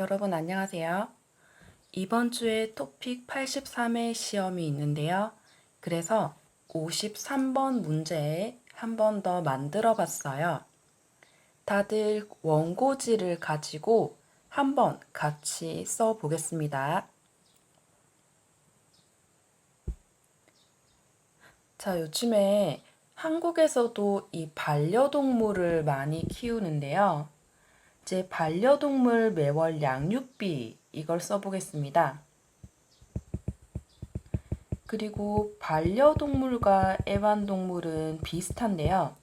여러분 안녕하세요. 이번 주에 토픽 83회 시험이 있는데요. 그래서 53번 문제 한번 더 만들어 봤어요. 다들 원고지를 가지고 한번 같이 써 보겠습니다. 자, 요즘에 한국에서도 이 반려동물을 많이 키우는데요. 제 반려동물 매월 양육비 이걸 써보겠습니다. 그리고 반려동물과 애완동물은 비슷한데요.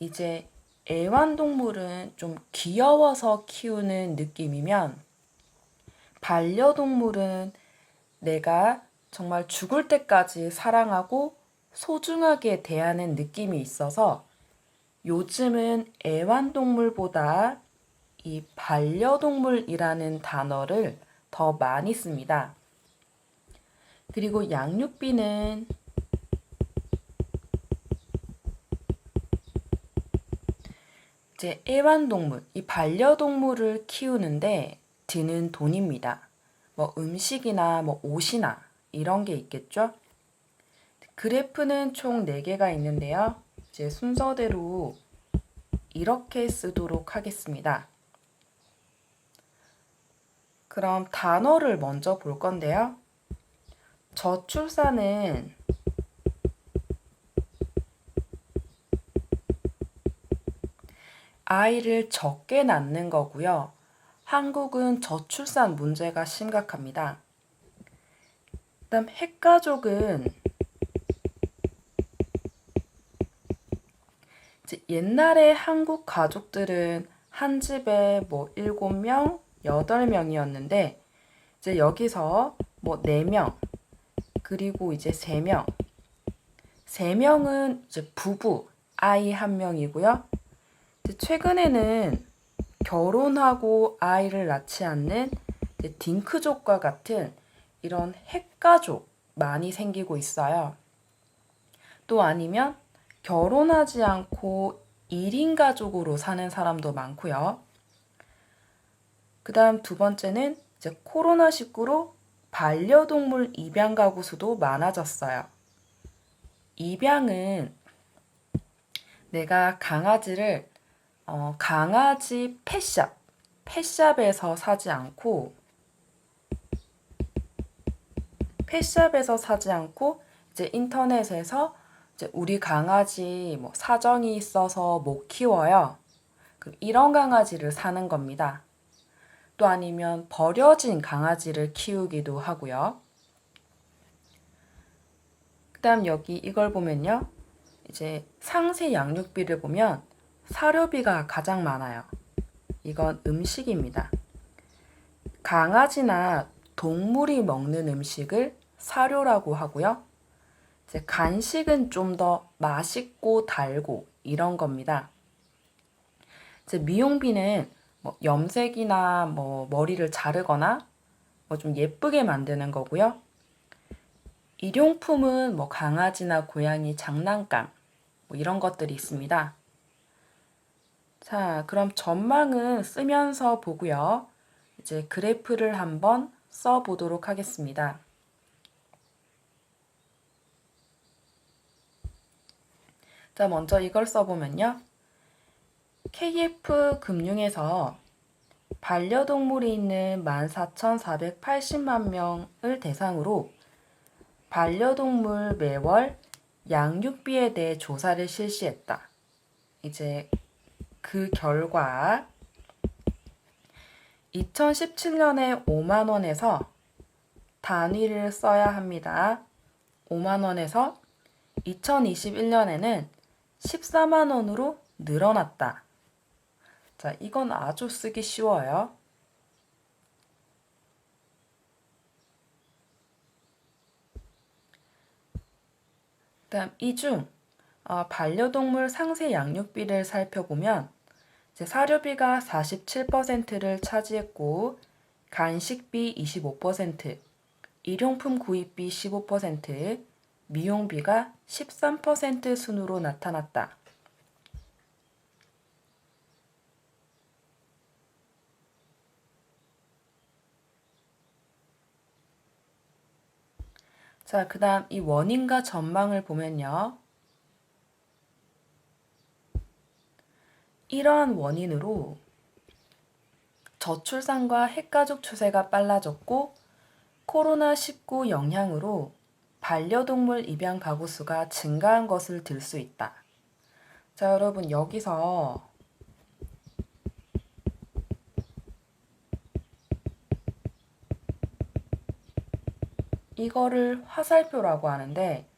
이제 애완동물은 좀 귀여워서 키우는 느낌이면 반려동물은 내가 정말 죽을 때까지 사랑하고 소중하게 대하는 느낌이 있어서 요즘은 애완동물보다 이 반려동물이라는 단어를 더 많이 씁니다. 그리고 양육비는 이제 애완동물, 이 반려동물을 키우는데 드는 돈입니다. 뭐 음식이나 뭐 옷이나 이런 게 있겠죠? 그래프는 총 4개가 있는데요. 이제 순서대로 이렇게 쓰도록 하겠습니다. 그럼 단어를 먼저 볼 건데요. 저출산은 아이를 적게 낳는 거고요. 한국은 저출산 문제가 심각합니다. 그다음 핵가족은 옛날에 한국 가족들은 한 집에 뭐 7명, 8명이었는데 이제 여기서 뭐 4명, 그리고 이제 3명. 3명은 이제 부부, 아이 한 명이고요. 최근에는 결혼하고 아이를 낳지 않는 딩크족과 같은 이런 핵가족 많이 생기고 있어요. 또 아니면 결혼하지 않고 1인 가족으로 사는 사람도 많고요. 그 다음 두 번째는 이제 코로나19로 반려동물 입양 가구 수도 많아졌어요. 입양은 내가 강아지를 어, 강아지 펫샵, 펫샵에서 사지 않고 펫샵에서 사지 않고 이제 인터넷에서 이제 우리 강아지 뭐 사정이 있어서 못 키워요. 이런 강아지를 사는 겁니다. 또 아니면 버려진 강아지를 키우기도 하고요. 그 다음 여기 이걸 보면요. 이제 상세 양육비를 보면 사료비가 가장 많아요. 이건 음식입니다. 강아지나 동물이 먹는 음식을 사료라고 하고요. 이제 간식은 좀 더 맛있고 달고 이런 겁니다. 이제 미용비는 뭐 염색이나 뭐 머리를 자르거나 뭐 좀 예쁘게 만드는 거고요. 일용품은 뭐 강아지나 고양이 장난감 뭐 이런 것들이 있습니다. 자, 그럼 전망은 쓰면서 보고요. 이제 그래프를 한번 써 보도록 하겠습니다. 자, 먼저 이걸 써보면요. KF 금융에서 반려동물이 있는 14,480만 명을 대상으로 반려동물 매월 양육비에 대해 조사를 실시했다. 이제 그 결과 2017년에 5만 원에서 단위를 써야 합니다. 5만 원에서 2021년에는 14만 원으로 늘어났다. 자, 이건 아주 쓰기 쉬워요. 다음 이중 어, 반려동물 상세 양육비를 살펴보면 사료비가 47%를 차지했고 간식비 25%, 일용품 구입비 15%, 미용비가 13% 순으로 나타났다. 자, 그 다음 이 원인과 전망을 보면요. 이러한 원인으로 저출산과 핵가족 추세가 빨라졌고 코로나19 영향으로 반려동물 입양 가구 수가 증가한 것을 들 수 있다. 자, 여러분 여기서 이거를 화살표라고 하는데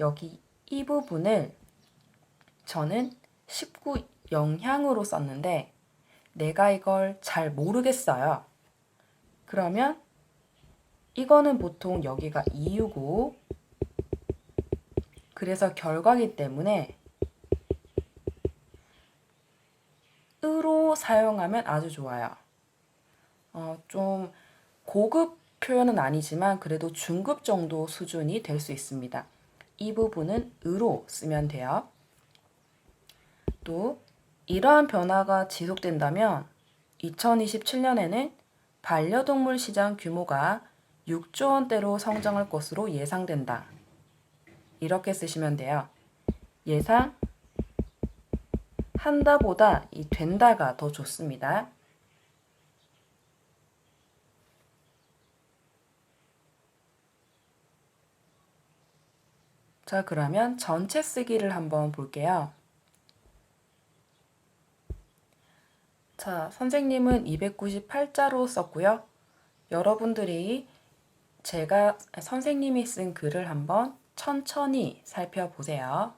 여기 이 부분을 저는 19 영향으로 썼는데 내가 이걸 잘 모르겠어요. 그러면 이거는 보통 여기가 이유고 그래서 결과기 때문에 으로 사용하면 아주 좋아요. 어, 좀 고급 표현은 아니지만 그래도 중급 정도 수준이 될 수 있습니다. 이 부분은 으로 쓰면 돼요. 또 이러한 변화가 지속된다면 2027년에는 반려동물 시장 규모가 6조 원대로 성장할 것으로 예상된다. 이렇게 쓰시면 돼요. 예상 한다보다 이 된다가 더 좋습니다. 자, 그러면 전체 쓰기를 한번 볼게요. 자, 선생님은 298자로 썼고요. 여러분들이 제가 선생님이 쓴 글을 한번 천천히 살펴보세요.